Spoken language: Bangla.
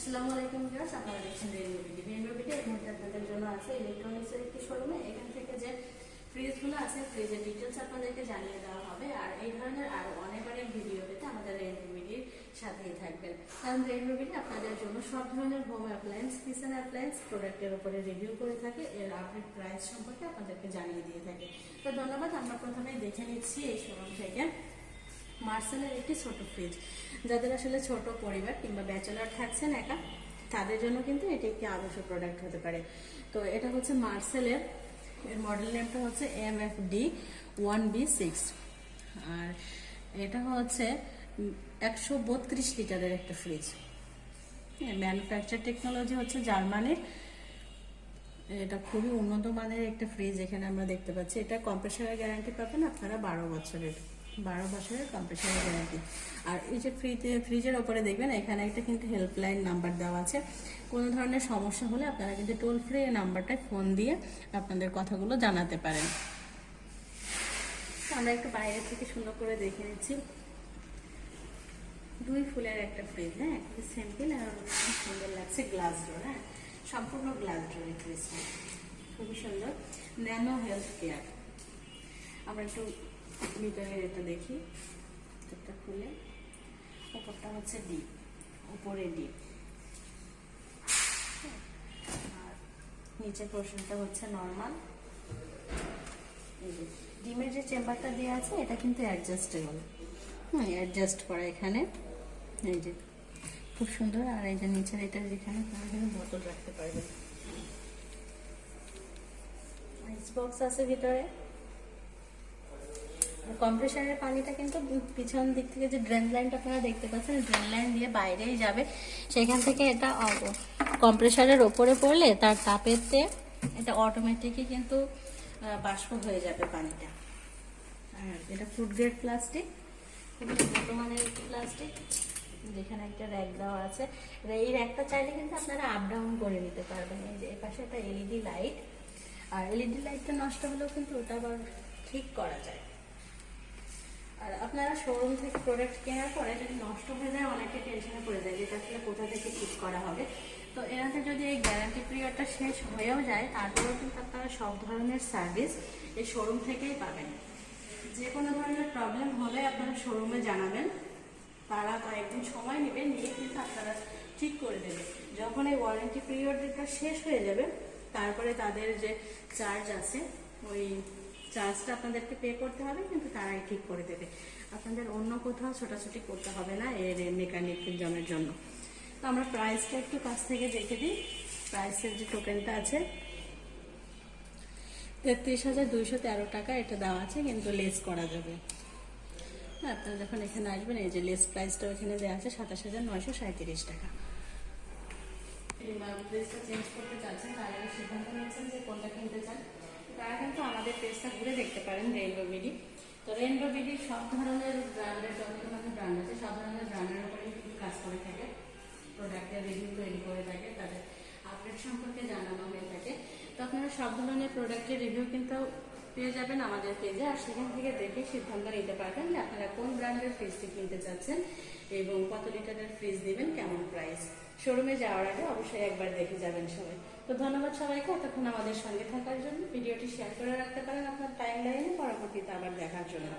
আসসালামু আলাইকুম ভিউয়ার্স আপনারা দেখছেন রেইনবো বিডি রেইনবো এই আপনাদের জন্য আছে ইলেকট্রনিক্সের একটি শোরুমে এখান থেকে যে ফ্রিজগুলো আছে ফ্রিজের ডিটেলস আপনাদেরকে জানিয়ে দেওয়া হবে। আর এই ধরনের আরও অনেক অনেক ভিডিও পেতে আমাদের রেইনবো বিডির সাথেই থাকবেন। কারণ রেইনবো বিডি আপনাদের জন্য সব ধরনের হোম অ্যাপ্লায়েন্স কিচেন অ্যাপ্লায়েন্স প্রোডাক্টের উপরে রিভিউ করে থাকে। এর আপডেট প্রাইস সম্পর্কে আপনাদেরকে জানিয়ে দিয়ে থাকে। তো ধন্যবাদ, আমরা প্রথমেই দেখে নিচ্ছি এই শোরুম থেকে। মার্সেলের একটি ছোট ফ্রিজ যাদের আসলে ছোট পরিবার কিংবা ব্যাচেলার থাকছেন একা, তাদের জন্য কিন্তু এটি একটি আদর্শ প্রোডাক্ট হতে পারে। তো এটা হচ্ছে মার্সেলের, এর মডেল নেমটা হচ্ছে M F D one B six আর এটা হচ্ছে একশো বত্রিশ লিটারের একটা ফ্রিজ ম্যানুফ্যাকচার টেকনোলজি হচ্ছে জার্মানির। এটা খুবই উন্নত মানের একটা ফ্রিজ এখানে আমরা দেখতে পাচ্ছি। এটা কম্প্রেসারের গ্যারান্টি পাবেন আপনারা বারো বছরের। বারো বছরের কম্প্রেসারের গ্যারান্টি আর এই যে ফ্রিজে ফ্রিজের ওপরে দেখবেন, এখানে একটা কিন্তু হেল্পলাইন নাম্বার দেওয়া আছে। কোনো ধরনের সমস্যা হলে আপনারা কিন্তু টোল ফ্রি এই নাম্বারটায় ফোন দিয়ে আপনাদের কথাগুলো জানাতে পারেন। আমরা একটু বাইরে থেকে সুন্দর করে দেখে নিচ্ছি। দুই ফুলের একটা ফ্রিজ হ্যাঁ? খুবই সিম্পল আর সুন্দর লাগছে গ্লাস ডোর হ্যাঁ? সম্পূর্ণ গ্লাস ডোর এই ফ্রিজটা খুবই সুন্দর। ন্যানো হেলথ কেয়ার আমরা একটু ভিতরে এটা দেখি। এটা খুলে। উপরটা হচ্ছে ডিপ। উপরে ডিপ। আর নিচের পোর্শনটা হচ্ছে নর্মাল। ডিমের যে চেম্বারটা দেওয়া আছে, এটা কিন্তু অ্যাডজাস্টেবল। হ্যাঁ অ্যাডজাস্ট করা এখানে। এই যে খুব সুন্দর। আর এই যে নিচের এটা যেখানে বোতল রাখতে পারবেন। আইস বক্স আছে ভিতরে। কম্প্রেসারের পানিটা কিন্তু পিছন দিক থেকে যে ড্রেন লাইনটা আপনারা দেখতে পাচ্ছেন ড্রেন লাইন দিয়ে বাইরেই যাবে। সেখান থেকে এটা কম্প্রেসারের ওপরে পড়লে তার তাপেতে এটা অটোমেটিকই কিন্তু বাষ্প হয়ে যাবে পানিটা। আর এটা ফুড গ্রেড প্লাস্টিক খুবই উন্নত প্লাস্টিক যেখানে একটা র্যাক দেওয়া আছে। এই র্যাকটা চাইলে কিন্তু আপনারা আপ ডাউন করে নিতে পারবেন। এই যে এপাশে একটা এলইডি লাইট আর এলইডি লাইটটা নষ্ট হলেও কিন্তু ওটা আবার ঠিক করা যায়। আর আপনারা শোরুম থেকে প্রোডাক্ট কেনার পরে যদি নষ্ট হয়ে যায়, অনেকে টেনশনে পড়ে যায় যেটা আসলে কোথা থেকে ঠিক করা হবে। তো এনাতে যদি এই গ্যারান্টি পিরিয়ডটা শেষ হয়েও যায়, তারপরেও কিন্তু আপনারা সব ধরনের সার্ভিস এই শোরুম থেকেই পাবেন। যে কোনো ধরনের প্রবলেম হলে আপনারা শোরুমে জানাবেন। তারা কয়েকদিন সময় নেবে, নিয়ে কিন্তু আপনারা ঠিক করে দেবে যখন এই ওয়ারেন্টি পিরিয়ডটা শেষ হয়ে যাবে, তারপরে তাদের যে চার্জ আছে, ওই চার্জটা আপনাদেরকে পে করতে হবে, কিন্তু তারাই ঠিক করে দেবে। আপনাদের অন্য কোথাও ছোটাছুটি করতে হবে না এর মেকানিক জন্য। তো আমরা প্রাইসটা একটু কাছ থেকে দেখে দিই। প্রাইসের যে টোকেনটা আছে, তেত্রিশ হাজার দুইশো তেরো টাকা এটা দেওয়া আছে, কিন্তু লেস করা যাবে। হ্যাঁ আপনারা যখন এখানে আসবেন, এই যে লেস প্রাইসটা এখানে দেওয়া আছে, সাতাশ হাজার নয়শো সাঁত্রিশ টাকা। ড্রেসটা চেঞ্জ করতে চাচ্ছেন তারা সিদ্ধান্ত নিয়েছেন যে কোনটা কিনতে চান? তারা কিন্তু আমাদের পেজটা ঘুরে দেখতে পারেন রেইনবো বিডি তো রেইনবো বিডি সব ধরনের ব্র্যান্ডের যত ধরনের ব্র্যান্ড আছে, সব ধরনের ব্র্যান্ডের উপরে কিন্তু কাজ করে থাকে। প্রোডাক্টের রিভিউ তৈরি করে থাকে, তাদের আপডেট সম্পর্কে জানানো হয়ে থাকে। তো আপনারা সব ধরনের প্রোডাক্টের রিভিউ কিন্তু পেয়ে যাবেন আমাদের পেজে আর সেখান থেকে দেখে সিদ্ধান্ত নিতে পারবেন যে আপনারা কোন ব্র্যান্ডের ফ্রিজটি কিনতে চাচ্ছেন এবং কত লিটারের ফ্রিজ দিবেন কেমন প্রাইস শোরুমে যাওয়ার আগে অবশ্যই একবার দেখে যাবেন সবাই। তো ধন্যবাদ সবাইকে, এতক্ষণ আমাদের সঙ্গে থাকার জন্য। ভিডিওটি শেয়ার করে রাখতে পারেন আপনার টাইম লাইনে পরবর্তীতে আবার দেখার জন্য।